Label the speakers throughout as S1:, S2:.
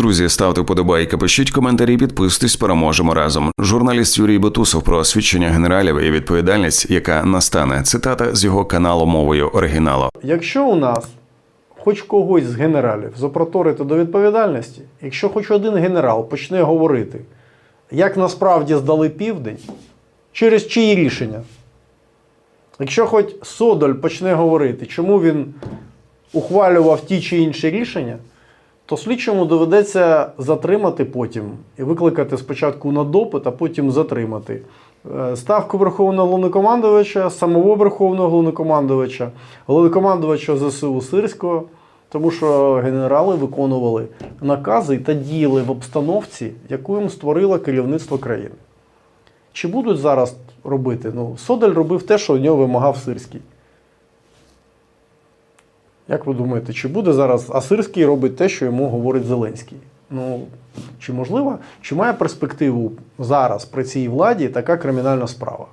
S1: Друзі, ставте вподобайки, пишіть коментарі, підписуйтесь, переможемо разом. Журналіст Юрій Бутусов про освідчення генералів і відповідальність, яка настане. Цитата з його каналу мовою оригіналу.
S2: Якщо у нас хоч когось з генералів запроторити до відповідальності, якщо хоч один генерал почне говорити, як насправді здали південь, через чиї рішення? Якщо хоч Содоль почне говорити, чому він ухвалював ті чи інші рішення, то слідчому доведеться затримати потім і викликати спочатку на допит, а потім затримати. Е, Ставку Верховного головнокомандувача, самого Верховного головнокомандувача, головнокомандувача ЗСУ Сирського, тому що генерали виконували накази та діяли в обстановці, яку їм створило керівництво країни. Чи будуть зараз робити? Ну, Содель робив те, що у нього вимагав Сирський. Як ви думаєте, чи буде зараз Асирський робить те, що йому говорить Зеленський? Ну, чи можливо, чи має перспективу зараз при цій владі така кримінальна справа?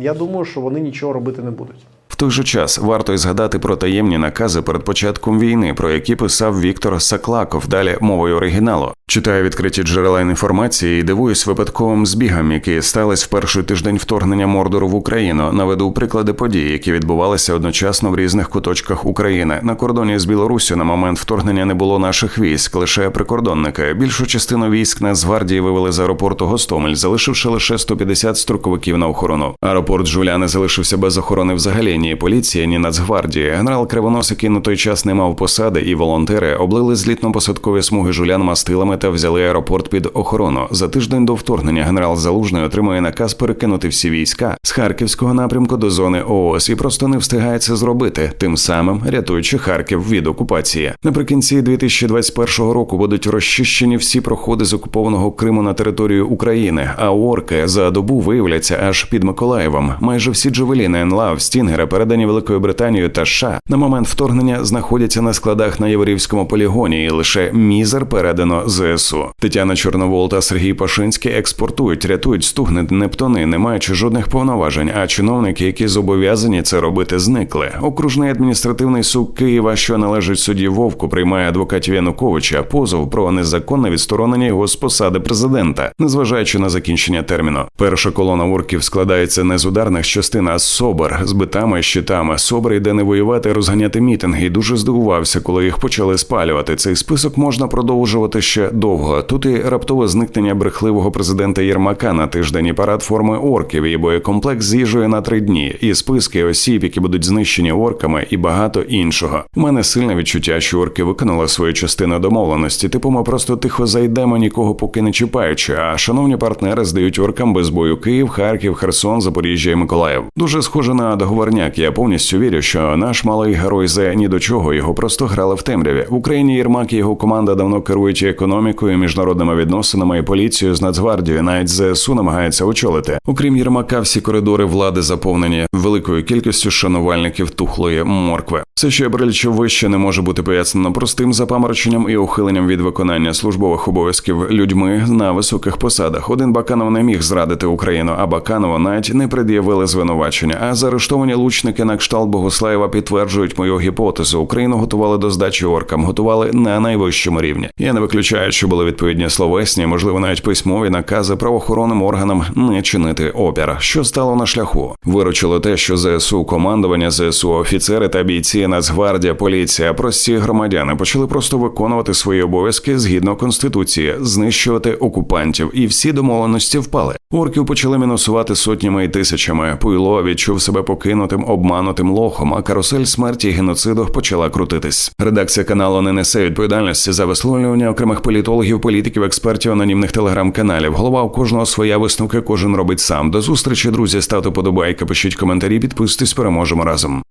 S2: Я думаю, що вони нічого робити не будуть.
S1: В той же час варто й згадати про таємні накази перед початком війни, про які писав Віктор Саклаков, далі мовою оригіналу. Читаю відкриті джерела інформації і дивуюсь випадковим збігам, які стались в перший тиждень вторгнення Мордору в Україну. Наведу приклади подій, які відбувалися одночасно в різних куточках України. На кордоні з Білоруссю на момент вторгнення не було наших військ, лише прикордонники. Більшу частину військ Нацгвардії вивели з аеропорту Гостомель, залишивши лише 150 строковиків на охорону. Аеропорт Жуля не залишився без охорони взагалі ні поліції, ні Нацгвардії. Генерал Кривонос, який на той час не мав посади, і волонтери облили злітно-посадкові смуги жулян мастилами та взяли аеропорт під охорону. За тиждень до вторгнення генерал Залужний отримує наказ перекинути всі війська з харківського напрямку до зони ООС і просто не встигає це зробити, тим самим рятуючи Харків від окупації. Наприкінці 2021 року будуть розчищені всі проходи з окупованого Криму на територію України. А орки за добу виявляться аж під Миколаєвом. Майже всі джевеліни НЛАВ Стінгера, передані Великою Британією та США, на момент вторгнення знаходяться на складах на Яворівському полігоні, і лише мізер передано ЗСУ. Тетяна Чорновол та Сергій Пашинський експортують, рятують стугни Нептуни, не маючи жодних повноважень. А чиновники, які зобов'язані це робити, зникли. Окружний адміністративний суд Києва, що належить судді Вовку, приймає адвокатів Януковича позов про незаконне відсторонення його з посади президента, незважаючи на закінчення терміну. Перша колона орків складається не з ударних частин, а з собор з битами, щитами. Собор йде не воювати, розганяти мітинги. І дуже здивувався, коли їх почали спалювати. Цей список можна продовжувати ще довго. Тут і раптове зникнення брехливого президента Єрмака на тиждень і парад форми орків і боєкомплекс з на три дні, і списки осіб, які будуть знищені орками, і багато іншого. У мене сильне відчуття, що орки виконали свою частину домовленості. Типу, ми просто тихо зайдемо, нікого поки не чіпаючи. А шановні партнери здають оркам без бою Київ, Харків, Херсон, Запоріжжя і Миколаїв. Дуже схоже на договорняк. Я повністю вірю, що наш малий герой зе ні до чого його просто грали в темряві. В Україні Єрмак і його команда давно керують економікою, міжнародними відносинами і поліцією з Нацгвардією. Навіть ЗСУ намагається очолити. Окрім Єрмака, всі коридори влади заповнені великою кількістю шанувальників тухлої моркви. Все, що я перелічив вище, не може бути пояснено простим запамороченням і ухиленням від виконання службових обов'язків людьми на високих посадах. Один Баканов не міг зрадити Україну, а Баканову навіть не пред'явили звинувачення. А заарештовані лучники на кшталт Богослаєва підтверджують мою гіпотезу. Україну готували до здачі оркам, готували на найвищому рівні. Я не виключаю, що були відповідні словесні, можливо, навіть письмові накази правоохоронним органам не чинити опір. Що стало на шляху? Виручило те, що ЗСУ командування, ЗСУ офіцери та бійці Нацгвардія, поліція, прості громадяни почали просто виконувати свої обов'язки згідно конституції, знищувати окупантів, і всі домовленості впали. Орків почали мінусувати сотнями і тисячами. Пуйло відчув себе покинутим, обманутим лохом, а карусель смерті і геноциду почала крутитись. Редакція каналу не несе відповідальності за висловлювання окремих політологів, політиків, експертів, анонімних телеграм-каналів. Голова у кожного своя висновка, кожен робить сам. До зустрічі, друзі. Ставте подобайки, пишіть коментарі, підписуйтесь, переможемо разом.